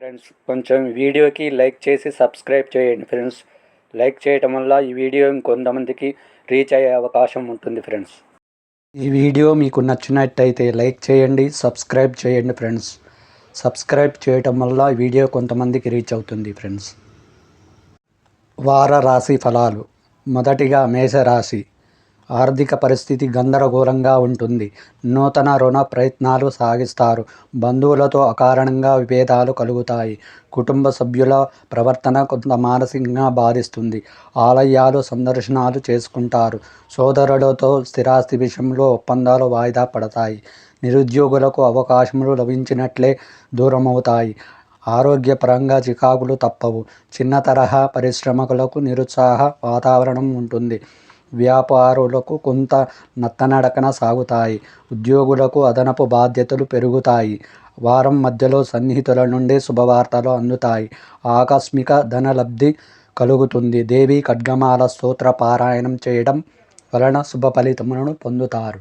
Friends కొంచెం వీడియోకి like చేసి సబ్స్క్రైబ్ చేయండి ఫ్రెండ్స్. లైక్ చేయటం వల్ల ఈ వీడియో ఇంకొంతమందికి రీచ్ అయ్యే అవకాశం ఉంటుంది ఫ్రెండ్స్. ఈ వీడియో మీకు నచ్చినట్టయితే లైక్ చేయండి సబ్స్క్రైబ్ చేయండి ఫ్రెండ్స్. సబ్స్క్రైబ్ చేయటం వల్ల వీడియో కొంతమందికి రీచ్ అవుతుంది ఫ్రెండ్స్. వార రాశి ఫలాలు. మొదటిగా మేషరాశి. ఆర్థిక పరిస్థితి గందరగోళంగా ఉంటుంది. నూతన రుణ ప్రయత్నాలు సాగిస్తారు. బంధువులతో అకారణంగా విభేదాలు కలుగుతాయి. కుటుంబ సభ్యుల ప్రవర్తన కొంత మానసికంగా బాధిస్తుంది. ఆలయాలు సందర్శనాలు చేసుకుంటారు. సోదరులతో స్థిరాస్తి విషయంలో ఒప్పందాలు వాయిదా పడతాయి. నిరుద్యోగులకు అవకాశములు లభించినట్లే దూరమవుతాయి. ఆరోగ్యపరంగా చికాకులు తప్పవు. చిన్న తరహా పరిశ్రమకులకు నిరుత్సాహ వాతావరణం ఉంటుంది. వ్యాపారులకు కొంత నత్తనడకన సాగుతాయి. ఉద్యోగులకు అదనపు బాధ్యతలు పెరుగుతాయి. వారం మధ్యలో సన్నిహితుల నుండి శుభవార్తలు అందుతాయి. ఆకస్మిక ధనలబ్ధి కలుగుతుంది. దేవి ఖడ్గమాల స్తోత్ర పారాయణం చేయడం వలన శుభ ఫలితములను పొందుతారు.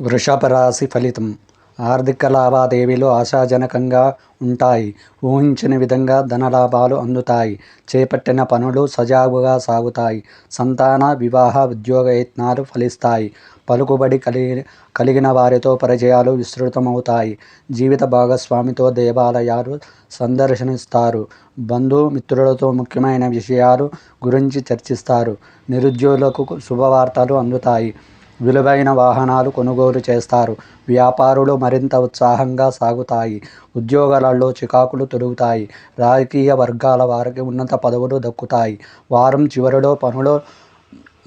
వృషభ రాశి ఫలితం. ఆర్థిక లావాదేవీలు ఆశాజనకంగా ఉంటాయి. ఊహించిన విధంగా ధనలాభాలు అందుతాయి. చేపట్టిన పనులు సజావుగా సాగుతాయి. సంతాన వివాహ ఉద్యోగ యత్నాలు ఫలిస్తాయి. పలుకుబడి కలిగి కలిగిన వారితో పరిచయాలు విస్తృతమవుతాయి. జీవిత భాగస్వామితో దేవాలయాలు సందర్శనిస్తారు. బంధుమిత్రులతో ముఖ్యమైన విషయాలు గురించి చర్చిస్తారు. నిరుద్యోగులకు శుభవార్తలు అందుతాయి. విలువైన వాహనాలు కొనుగోలు చేస్తారు. వ్యాపారులు మరింత ఉత్సాహంగా సాగుతాయి. ఉద్యోగాలలో చికాకులు తొలుగుతాయి. రాజకీయ వర్గాల వారికి ఉన్నత పదవులు దక్కుతాయి. వారం చివరిలో పనులు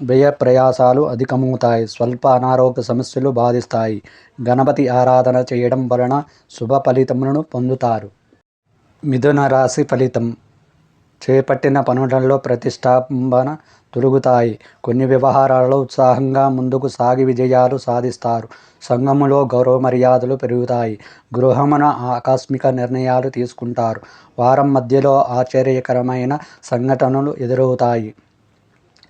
వ్యయ ప్రయాసాలు అధికమవుతాయి. స్వల్ప అనారోగ్య సమస్యలు బాధిస్తాయి. గణపతి ఆరాధన చేయడం వలన శుభ ఫలితములను పొందుతారు. మిథున రాశి ఫలితం. చేపట్టిన పనులలో ప్రతిష్టాపన తొలుగుతాయి కొన్ని వ్యవహారాలలో ఉత్సాహంగా ముందుకు సాగి విజయాలు సాధిస్తారు. సంఘములో గౌరవ మర్యాదలు పెరుగుతాయి. గృహమున ఆకస్మిక నిర్ణయాలు తీసుకుంటారు. వారం మధ్యలో ఆశ్చర్యకరమైన సంఘటనలు ఎదురవుతాయి.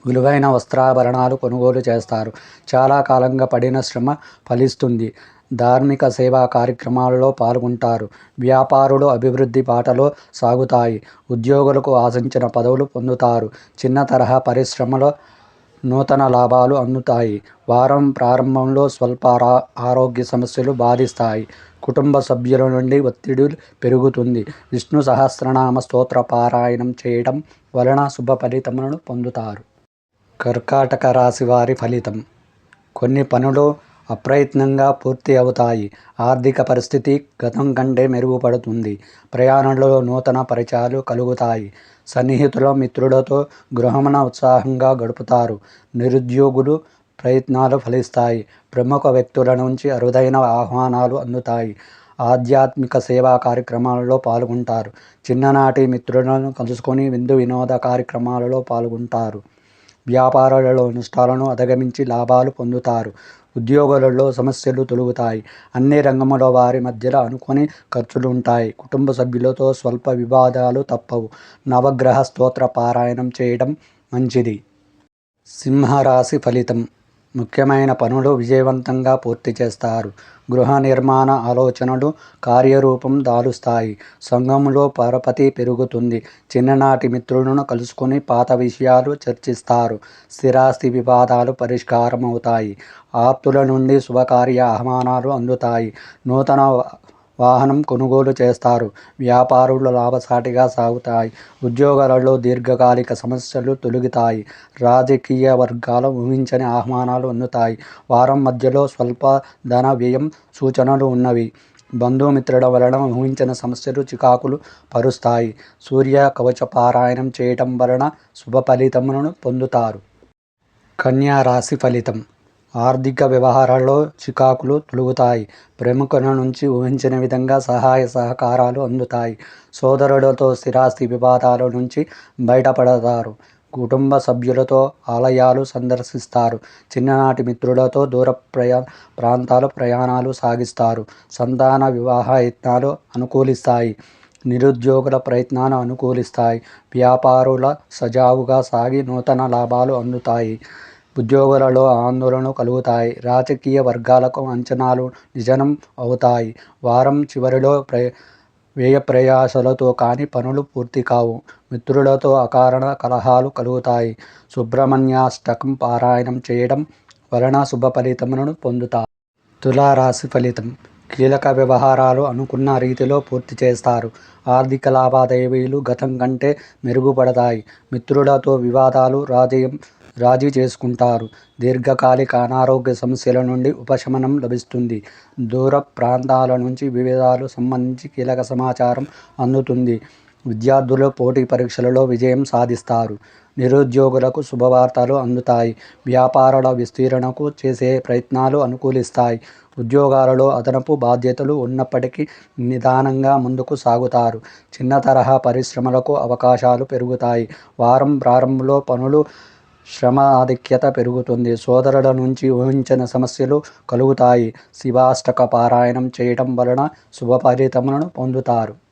విలువైన వస్త్రాభరణాలు కొనుగోలు చేస్తారు. చాలా కాలంగా పడిన శ్రమ ఫలిస్తుంది. ధార్మిక సేవా కార్యక్రమాలలో పాల్గొంటారు. వ్యాపారులు అభివృద్ధి బాటలో సాగుతాయి. ఉద్యోగులకు ఆశించిన పదవులు పొందుతారు. చిన్న తరహా పరిశ్రమలో నూతన లాభాలు అందుతాయి. వారం ప్రారంభంలో స్వల్ప ఆరోగ్య సమస్యలు బాధిస్తాయి. కుటుంబ సభ్యుల నుండి ఒత్తిడి పెరుగుతుంది. విష్ణు సహస్రనామ స్తోత్ర పారాయణం చేయడం వలన శుభ ఫలితములను పొందుతారు. కర్కాటక రాశి వారి ఫలితం. కొన్ని పనులు అప్రయత్నంగా పూర్తి అవుతాయి. ఆర్థిక పరిస్థితి గతం కంటే మెరుగుపడుతుంది. ప్రయాణంలో నూతన పరిచయాలు కలుగుతాయి. సన్నిహితుల మిత్రులతో గృహమున ఉత్సాహంగా గడుపుతారు. నిరుద్యోగులు ప్రయత్నాలు ఫలిస్తాయి. ప్రముఖ వ్యక్తుల నుంచి అరుదైన ఆహ్వానాలు అందుతాయి. ఆధ్యాత్మిక సేవా కార్యక్రమాలలో పాల్గొంటారు. చిన్ననాటి మిత్రులను కలుసుకొని విందు వినోద కార్యక్రమాలలో పాల్గొంటారు. వ్యాపారాలలో నష్టాలను అధిగమించి లాభాలు పొందుతారు. ఉద్యోగులలో సమస్యలు తొలుగుతాయి. అన్ని రంగముల వారి మధ్యలో అనుకుని ఖర్చులు ఉంటాయి కుటుంబ సభ్యులతో స్వల్ప వివాదాలు తప్పవు. నవగ్రహ స్తోత్ర పారాయణం చేయడం మంచిది. సింహరాశి ఫలితం. ముఖ్యమైన పనులు విజయవంతంగా పూర్తి చేస్తారు. గృహ నిర్మాణ ఆలోచనలు కార్యరూపం దాలుస్తాయి. సంఘంలో పరపతి పెరుగుతుంది. చిన్ననాటి మిత్రులను కలుసుకొని పాత విషయాలు చర్చిస్తారు. స్థిరాస్తి వివాదాలు పరిష్కారం అవుతాయి ఆప్తుల నుండి శుభకార్య ఆహ్వానాలు అందుతాయి. నూతన వాహనం కొనుగోలు చేస్తారు. వ్యాపారులు లాభసాటిగా సాగుతాయి. ఉద్యోగాలలో దీర్ఘకాలిక సమస్యలు తొలగుతాయి. రాజకీయ వర్గాల ఊహించని ఆహ్వానాలు అందుతాయి. వారం మధ్యలో స్వల్ప ధన వ్యయం సూచనలు ఉన్నవి. బంధుమిత్రుల వలన ఊహించిన సమస్యలు చికాకులు పరుస్తాయి. సూర్య కవచ పారాయణం చేయటం వలన శుభ ఫలితములను పొందుతారు. కన్యా రాశి ఫలితం. ఆర్థిక వ్యవహారాల్లో చికాకులు తొలుగుతాయి. ప్రముఖుల నుంచి ఊహించిన విధంగా సహాయ సహకారాలు అందుతాయి. సోదరులతో స్థిరాస్తి వివాదాల నుంచి బయటపడతారు. కుటుంబ సభ్యులతో ఆలయాలు సందర్శిస్తారు. చిన్ననాటి మిత్రులతో దూర ప్రయా ప్రాంతాలు ప్రయాణాలు సాగిస్తారు. సంతాన వివాహ యత్నాలు అనుకూలిస్తాయి. నిరుద్యోగుల ప్రయత్నాలు అనుకూలిస్తాయి. వ్యాపారుల సజావుగా సాగి నూతన లాభాలు అందుతాయి. ఉద్యోగులలో ఆందోళన కలుగుతాయి. రాజకీయ వర్గాలకు అంచనాలు నిజనం అవుతాయి. వారం చివరిలో ప్ర వ్యయ ప్రయాసలతో కాని పనులు పూర్తి కావు. మిత్రులతో అకారణ కలహాలు కలుగుతాయి. సుబ్రహ్మణ్యాష్టకం పారాయణం చేయడం వలన శుభ ఫలితములను పొందుతారు. తులారాశి ఫలితం. కీలక వ్యవహారాలు అనుకున్న రీతిలో పూర్తి చేస్తారు. ఆర్థిక లావాదేవీలు గతం కంటే మెరుగుపడతాయి. మిత్రులతో వివాదాలు రాజయం రాజీ చేసుకుంటారు. దీర్ఘకాలిక అనారోగ్య సమస్యల నుండి ఉపశమనం లభిస్తుంది. దూర ప్రాంతాల నుంచి వివిధాలు సంబంధించి కీలక సమాచారం అందుతుంది. విద్యార్థులు పోటీ పరీక్షలలో విజయం సాధిస్తారు. నిరుద్యోగులకు శుభవార్తలు అందుతాయి. వ్యాపారాల విస్తీరణకు చేసే ప్రయత్నాలు అనుకూలిస్తాయి. ఉద్యోగాలలో అదనపు బాధ్యతలు ఉన్నప్పటికీ నిదానంగా ముందుకు సాగుతారు. చిన్న తరహా పరిశ్రమలకు అవకాశాలు పెరుగుతాయి. వారం ప్రారంభంలో పనులు శ్రమ ఆధిక్యత పెరుగుతుంది. సోదరుల నుంచి ఊహించిన సమస్యలు కలుగుతాయి. శివాష్టక పారాయణం చేయటం వలన శుభ ఫలితములను పొందుతారు.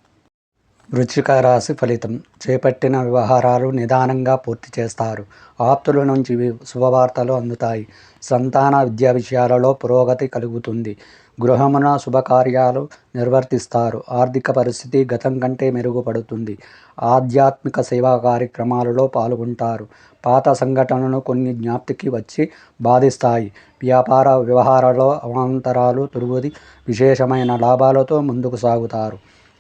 వృచ్చిక రాశి ఫలితం చేపట్టిన వ్యవహారాలు నిదానంగా పూర్తి చేస్తారు. ఆప్తుల నుంచి వి- శుభవార్తలు అందుతాయి. సంతాన విద్యా విషయాలలో పురోగతి కలుగుతుంది. గృహమున శుభకార్యాలు నిర్వర్తిస్తారు. ఆర్థిక పరిస్థితి గతం కంటే మెరుగుపడుతుంది. ఆధ్యాత్మిక సేవా కార్యక్రమాలలో పాల్గొంటారు. పాత సంఘటనలు కొన్ని జ్ఞాప్తికి వచ్చి బాధిస్తాయి. వ్యాపార వ్యవహారాల్లో అవాంతరాలు తొలుగుది విశేషమైన లాభాలతో ముందుకు సాగుతారు.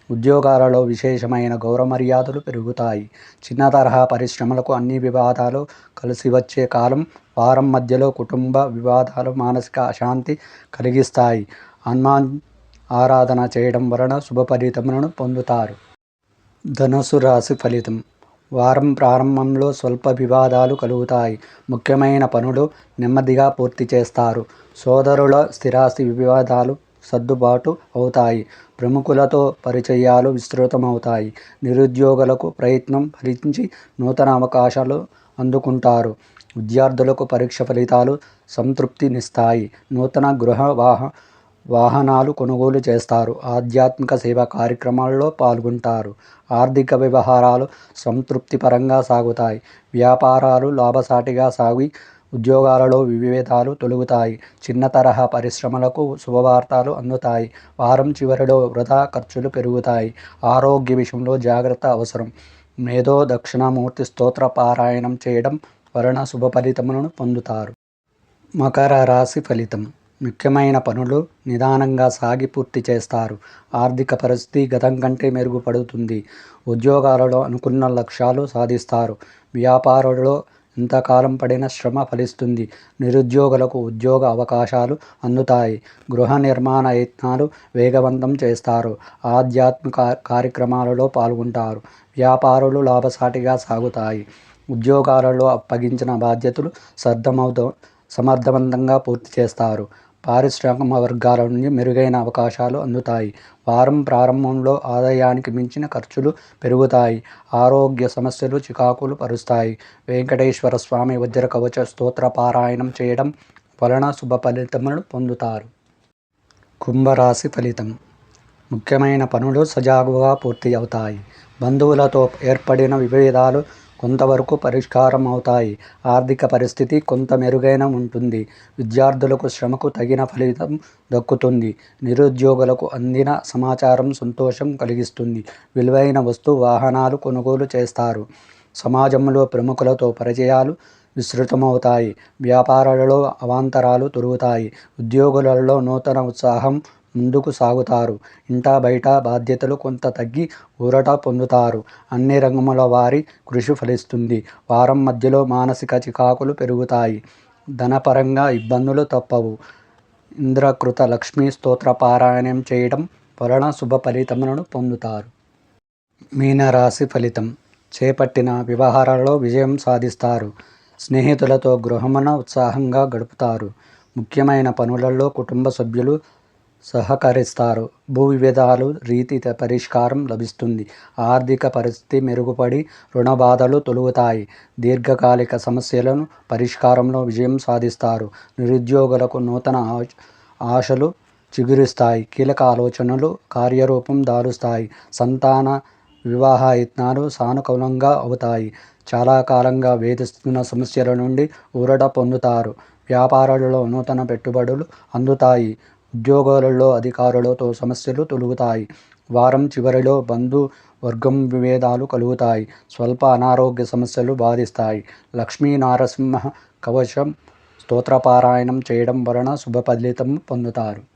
ఉద్యోగాలలో విశేషమైన గౌరవమర్యాదలు పెరుగుతాయి. చిన్న తరహా పరిశ్రమలకు అన్ని వివాదాలు కలిసి వచ్చే కాలం వారం మధ్యలో కుటుంబ వివాదాలు మానసిక అశాంతి కలిగిస్తాయి. హనుమాన్ ఆరాధన చేయడం వలన శుభ ఫలితములను పొందుతారు. ధనుసు రాశి ఫలితం. వారం ప్రారంభంలో స్వల్ప వివాదాలు కలుగుతాయి. ముఖ్యమైన పనులు నెమ్మదిగా పూర్తి చేస్తారు. సోదరుల స్థిరాస్తి వివాదాలు సర్దుబాటు అవుతాయి. ప్రముఖులతో పరిచయాలు విస్తృతమవుతాయి. నిరుద్యోగులకు ప్రయత్నం ఫలించి నూతన అవకాశాలు అందుకుంటారు. విద్యార్థులకు పరీక్ష ఫలితాలు సంతృప్తినిస్తాయి నూతన గృహ వాహ వాహనాలు కొనుగోలు చేస్తారు. ఆధ్యాత్మిక సేవా కార్యక్రమాల్లో పాల్గొంటారు. ఆర్థిక వ్యవహారాలు సంతృప్తిపరంగా సాగుతాయి. వ్యాపారాలు లాభసాటిగా సాగి ఉద్యోగాలలో విభేదాలు తొలుగుతాయి. చిన్న తరహా పరిశ్రమలకు శుభవార్తలు అందుతాయి. వారం చివరిలో వృధా ఖర్చులు పెరుగుతాయి. ఆరోగ్య విషయంలో జాగ్రత్త అవసరం. మేధో దక్షిణామూర్తి స్తోత్ర పారాయణం చేయడం వలన శుభ ఫలితములను పొందుతారు. మకర రాశి ఫలితం. ముఖ్యమైన పనులు నిదానంగా సాగి పూర్తి చేస్తారు. ఆర్థిక పరిస్థితి గతం కంటే మెరుగుపడుతుంది. ఉద్యోగాలలో అనుకున్న లక్ష్యాలు సాధిస్తారు. వ్యాపారంలో ఎంతకాలం పడిన శ్రమ ఫలిస్తుంది. నిరుద్యోగులకు ఉద్యోగ అవకాశాలు అందుతాయి. గృహ నిర్మాణ యత్నాలు వేగవంతం చేస్తారు. ఆధ్యాత్మిక కార్యక్రమాలలో పాల్గొంటారు. వ్యాపారులు లాభసాటిగా సాగుతాయి. ఉద్యోగాలలో అప్పగించిన బాధ్యతలు సర్దమవుత సమర్థవంతంగా పూర్తి చేస్తారు. పారిశ్రామిక వర్గాల నుండి మెరుగైన అవకాశాలు అందుతాయి. వారం ప్రారంభంలో ఆదాయానికి మించిన ఖర్చులు పెరుగుతాయి. ఆరోగ్య సమస్యలు చికాకులు పరుస్తాయి. వెంకటేశ్వర స్వామి వజ్ర కవచ స్తోత్ర పారాయణం చేయడం వలన శుభ ఫలితములను పొందుతారు. కుంభరాశి ఫలితం. ముఖ్యమైన పనులు సజావుగా పూర్తి అవుతాయి. బంధువులతో ఏర్పడిన విభేదాలు కొంతవరకు పరిష్కారం అవుతాయి ఆర్థిక పరిస్థితి కొంత మెరుగైన ఉంటుంది. విద్యార్థులకు శ్రమకు తగిన ఫలితం దక్కుతుంది. నిరుద్యోగులకు అందిన సమాచారం సంతోషం కలిగిస్తుంది. విలువైన వస్తు వాహనాలు కొనుగోలు చేస్తారు. సమాజంలో ప్రముఖులతో పరిచయాలు విస్తృతమవుతాయి. వ్యాపారాలలో అవాంతరాలు తొలుగుతాయి. ఉద్యోగులలో నూతన ఉత్సాహం ముందుకు సాగుతారు. ఇంటా బయట బాధ్యతలు కొంత తగ్గి ఊరట పొందుతారు. అన్ని రంగముల వారి కృషి ఫలిస్తుంది. వారం మధ్యలో మానసిక చికాకులు పెరుగుతాయి. ధనపరంగా ఇబ్బందులు తప్పవు. ఇంద్రకృత లక్ష్మీ స్తోత్ర పారాయణం చేయడం వలన శుభ ఫలితములను పొందుతారు. మీనరాశి ఫలితం. చేపట్టిన వ్యవహారాలలో విజయం సాధిస్తారు. స్నేహితులతో గృహమున ఉత్సాహంగా గడుపుతారు. ముఖ్యమైన పనులలో కుటుంబ సభ్యులు సహకరిస్తారు. భూ విభేదాలు రీతి పరిష్కారం లభిస్తుంది. ఆర్థిక పరిస్థితి మెరుగుపడి రుణ బాధలు తొలుగుతాయి. దీర్ఘకాలిక సమస్యలను పరిష్కారంలో విజయం సాధిస్తారు. నిరుద్యోగులకు నూతన ఆశలు చిగురిస్తాయి. కీలక ఆలోచనలు కార్యరూపం దారుస్తాయి. సంతాన వివాహ యత్నాలు సానుకూలంగా అవుతాయి. చాలా కాలంగా వేధిస్తున్న సమస్యల నుండి ఊరట పొందుతారు. వ్యాపారాలలో నూతన పెట్టుబడులు అందుతాయి. ఉద్యోగాలలో అధికారులతో సమస్యలు తొలుగుతాయి. వారం చివరిలో బంధు వర్గం విభేదాలు కలుగుతాయి. స్వల్ప అనారోగ్య సమస్యలు బాధిస్తాయి. లక్ష్మీ నారసింహ కవచం స్తోత్రపారాయణం చేయడం వలన శుభ ఫలితం పొందుతారు.